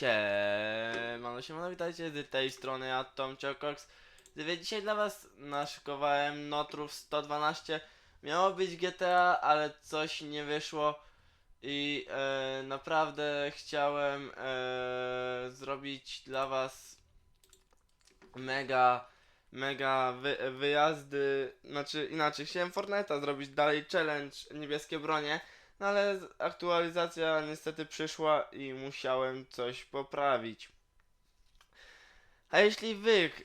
Siemano, siemano, witajcie z tej strony, ja Tom Cox. Dzisiaj dla was naszykowałem Notrów 112. Miało być GTA, ale coś nie wyszło i e, naprawdę chciałem e, zrobić dla was mega, mega wy, wyjazdy, znaczy inaczej, chciałem Fortnite'a zrobić dalej challenge niebieskie bronie, no ale aktualizacja niestety przyszła i musiałem coś poprawić. A jeśli wy ch-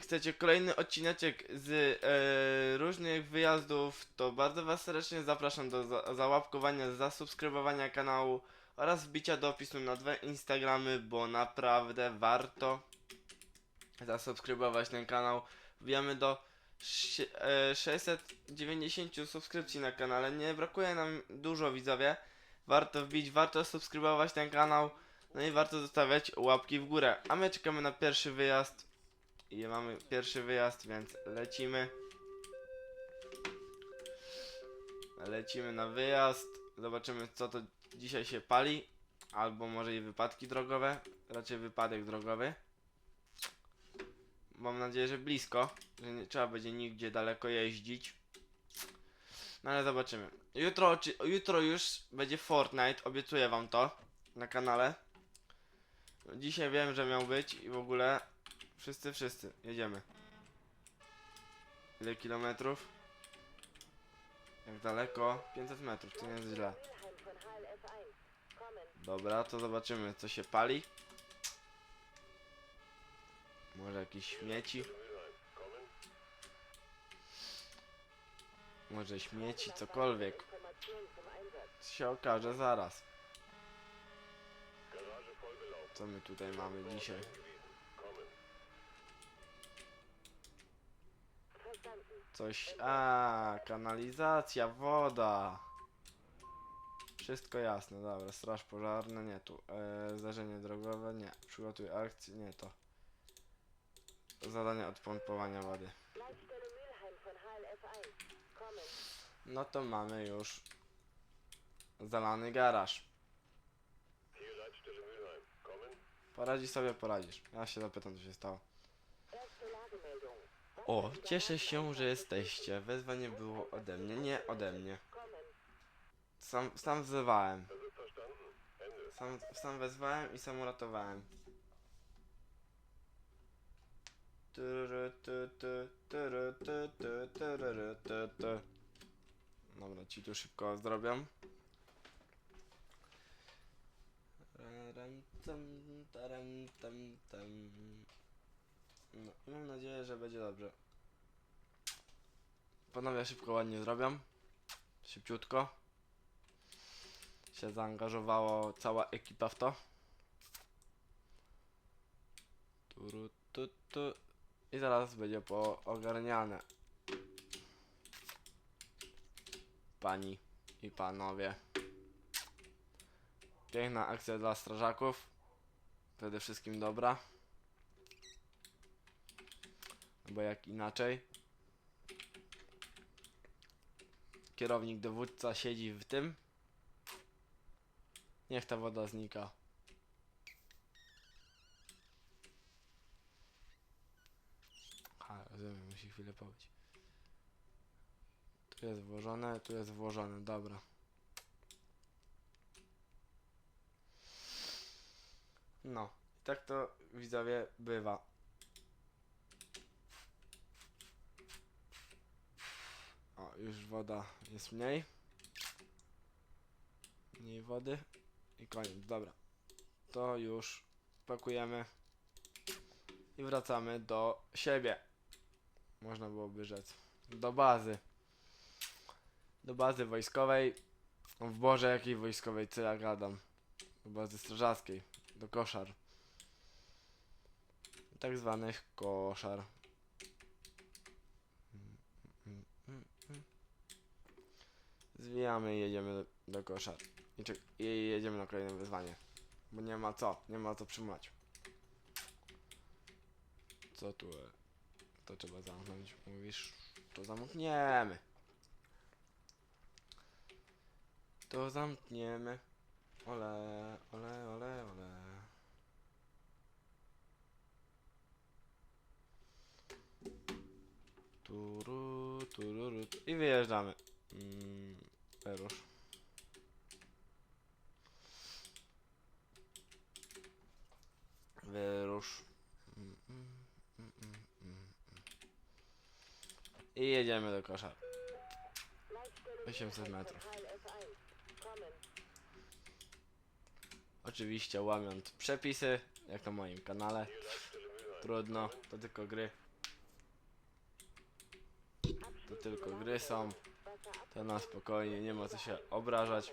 chcecie kolejny odcineczek z e, różnych wyjazdów, to bardzo was serdecznie zapraszam do za załapkowania, zasubskrybowania kanału oraz wbicia do opisu na dwa Instagramy, bo naprawdę warto zasubskrybować ten kanał. Wbijamy do 690 subskrypcji na kanale. Nie brakuje nam dużo widzowie. Warto wbić, warto subskrybować ten kanał. No i warto zostawiać łapki w górę. A my czekamy na pierwszy wyjazd. I mamy pierwszy wyjazd, więc lecimy. Lecimy na wyjazd. Zobaczymy co to dzisiaj się pali. Albo może i wypadki drogowe. Raczej wypadek drogowy. Mam nadzieję, że blisko, że nie trzeba będzie nigdzie daleko jeździć. No ale zobaczymy. Jutro, oczy- jutro już będzie Fortnite, obiecuję wam to na kanale. Dzisiaj wiem, że miał być i w ogóle wszyscy, wszyscy, jedziemy. Ile kilometrów? Jak daleko? 500 metrów, to nie jest źle. Dobra, to zobaczymy co się pali. Może jakieś śmieci. Może śmieci, cokolwiek. Się okaże zaraz. Co my tutaj mamy dzisiaj? Coś. A, kanalizacja, woda. Wszystko jasne, dobra. Straż pożarna, nie tu. E, zdarzenie drogowe, nie. Przygotuj akcję, nie to. Zadanie odpompowania wody. No to mamy już zalany garaż. Poradzi sobie, poradzisz. Ja się zapytam, co się stało. O, cieszę się, że jesteście. Wezwanie było ode mnie, nie ode mnie. Sam, sam wzywałem. Sam, sam wezwałem i sam uratowałem. Dobra, ci tu szybko tam. No, mam nadzieję, że będzie dobrze. Panowie szybko, ładnie zrobią. Szybciutko. Się zaangażowało cała ekipa w to. Turu, tu, tu. I zaraz będzie poogarniane. Pani i panowie. Piękna akcja dla strażaków. Przede wszystkim dobra. Bo jak inaczej. Kierownik dowódca siedzi w tym. Niech ta woda znika. Rozumiem, musi chwilę pobyć. Tu jest włożone, tu jest włożone, dobra. No, i tak to widzowie bywa. O, już woda jest mniej. Mniej wody. I koniec, dobra. To już pakujemy. I wracamy do siebie. Można byłoby rzec. Do bazy. Do bazy wojskowej. W Boże, jakiej wojskowej, co ja gadam. Do bazy strażackiej. Do koszar. Tak zwanych koszar. Zwijamy i jedziemy do, koszar. I, czek- I jedziemy na kolejne wyzwanie. Bo nie ma co, nie ma co trzymać. Co tu? e, to trzeba zamknąć. Mówisz, to zamkniemy. To zamkniemy. Ole, ole, ole, ole. Turu, tururu. I wyjeżdżamy. Mm, Erusz. Wyrusz. I jedziemy do kosza. 800 metrów. Oczywiście łamiąc przepisy, jak na moim kanale. Trudno, to tylko gry. To tylko gry są. To na spokojnie, nie ma co się obrażać.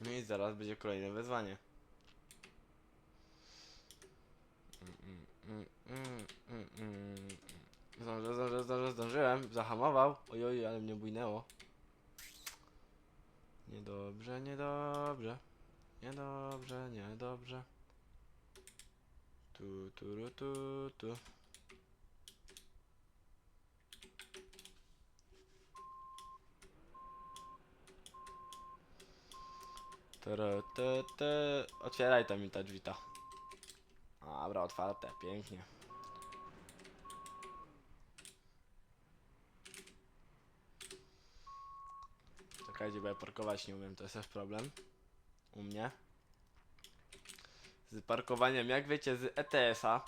No i zaraz będzie kolejne wyzwanie. Mm, mm, mm, mm, mm. Zdążę, zdążę, zdążę, zdążyłem. Zahamował. Ojoj, ale mnie bujnęło. Niedobrze, niedobrze. Niedobrze, niedobrze. Tu, tu, tu, tu. Otwieraj to mi ta drzwi ta. Dobra, otwarte, pięknie. Czekajcie, bo ja parkować nie umiem, to jest też problem. U mnie. Z parkowaniem, jak wiecie, z ETS-a.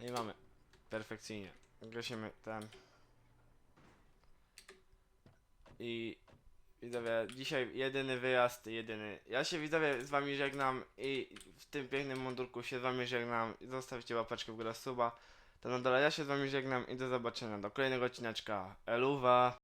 No i mamy. Perfekcyjnie. Gasimy ten. I widzowie, dzisiaj jedyny wyjazd, jedyny. Ja się widzowie z wami żegnam i w tym pięknym mundurku się z wami żegnam. Zostawcie łapeczkę w górę suba. To na dole ja się z wami żegnam i do zobaczenia do kolejnego odcineczka. Eluwa.